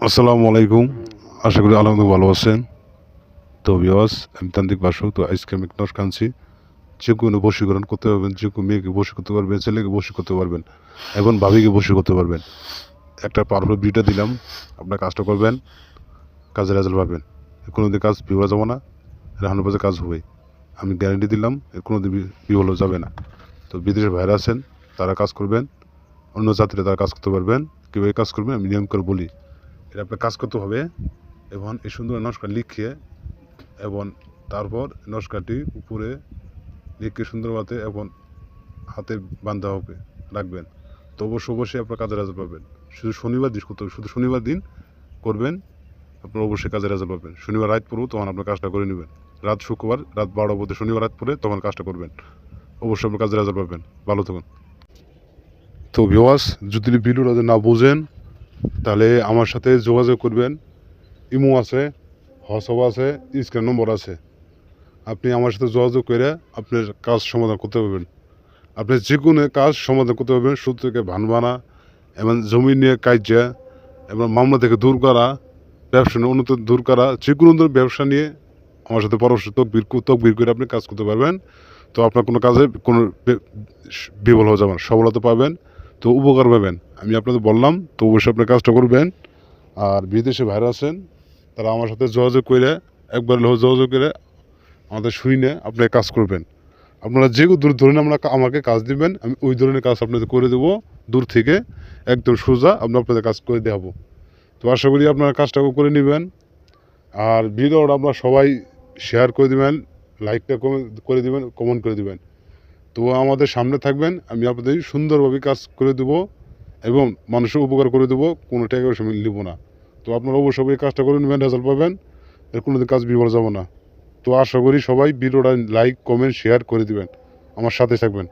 আসসালামু আলাইকুম। আশা করি আলহামদুলিল্লাহ ভালো আছেন। তো বিওয়াস আমি তান্ত্রিক বাসু, তো আজকে আমি নস কানছি যে কোনো বশীকরণ করতে পারবেন, যে কোনো মেয়েকে বসী করতে পারবেন, ছেলেকে বসী করতে পারবেন এবং ভাবিকে বসী করতে পারবেন। একটা পারফেক্ট ভিডিও দিলাম। আপনার কাজটা করবেন কাজের রেজাল্ট পাবেন। কোনো দিন কাজ বিফল যাব না হান্ড্রেড পার্সেন্ট কাজ হবে আমি গ্যারান্টি দিলাম এর কোনো দিন বি- বিফল যাবে না। তো বিদেশের বাইরে আছেন, তারা কাজ করবেন, অন্য জাতিরা তারা কাজ করতে পারবেন। কীভাবে কাজ করবেন আমি নিয়ম করে বলি। এটা আপনার কাজ করতে হবে এবং এই সুন্দর নমস্কার লিখিয়ে এবং তারপর নমস্কারটি উপরে লিখে সুন্দরভাবে এবং হাতে বাঁধা হবে, রাখবেন। তো অবশ্য অবশ্যই আপনার কাজের রাজা পাবেন। শুধু শনিবার দিন করতে হবে, শুধু শনিবার দিন করবেন, আপনার অবশ্যই কাজের রাজা পাবেন। শনিবার রাত পড়ব তখন আপনার কাজটা করে নেবেন। রাত শুক্রবার, রাত বারোটা পর্যন্ত শনিবার রাত পরে তখন কাজটা করবেন। অবশ্যই আপনার কাজের রাজা পাবেন। ভালো থাকুন। তো ভিওয়াস যদি ভিডিওটা না বোঝেন, তাহলে আমার সাথে যোগাযোগ করবেন। ইমো আছে, হোয়াটসঅ্যাপ আছে, স্ক্রিন নম্বর আছে। আপনি আমার সাথে যোগাযোগ করে আপনার কাজ সমাধান করতে পারবেন। আপনি যে কোনো কাজ সমাধান করতে পারবেন সুদ থেকে ভান বানা, এবং জমি নিয়ে কাজ এবং মামলা থেকে দূর করা, ব্যবসা নিয়ে উন্নত দূর করা, যে কোনো ধরনের ব্যবসা নিয়ে আমার সাথে পরামর্শ, তকবির তকবির করে আপনি কাজ করতে পারবেন। তো আপনার কোনো কাজে কোনো বে- বিফল হয়ে যাবেন সফলতা পাবেন। তো উপকার পাবেন। আমি আপনাদের বললাম, তো অবশ্যই আপনি কাজটা করবেন। আর বিদেশে বাইরে আছেন, তারা আমার সাথে যোগাযোগ করে একবার হলেও যোগাযোগ করে আমাদের শুনে আপনি কাজ করবেন। আপনারা যে দূর ধরুন, আমরা আমাকে কাজ দিবেন, আমি ওই ধরনের কাজ আপনাদের করে দেবো। দূর থেকে একদম সোজা আমরা আপনাদের কাজ করে দেখাবো। তো আশা করি আপনারা কাজটা করে নেবেন। আর ভিডিওটা আপনারা সবাই শেয়ার করে দেবেন লাইকটা করে দেবেন কমেন্ট করে দেবেন। তো আমাদের সামনে থাকবেন, আমি আপনাদের সুন্দরভাবে কাজ করে দেবো এবং মানুষের উপকার করে দেবো, কোনো টাকা পয়সা নেব না। তো আপনারা অবশ্যই কাজটা করে নেবেন রেজাল্ট পাবেন, এর কোনো কাজ বিফল যাব না। তো আশা করি সবাই ভিডিওটা লাইক, কমেন্ট, শেয়ার করে দিবেন। আমার সাথে থাকবেন।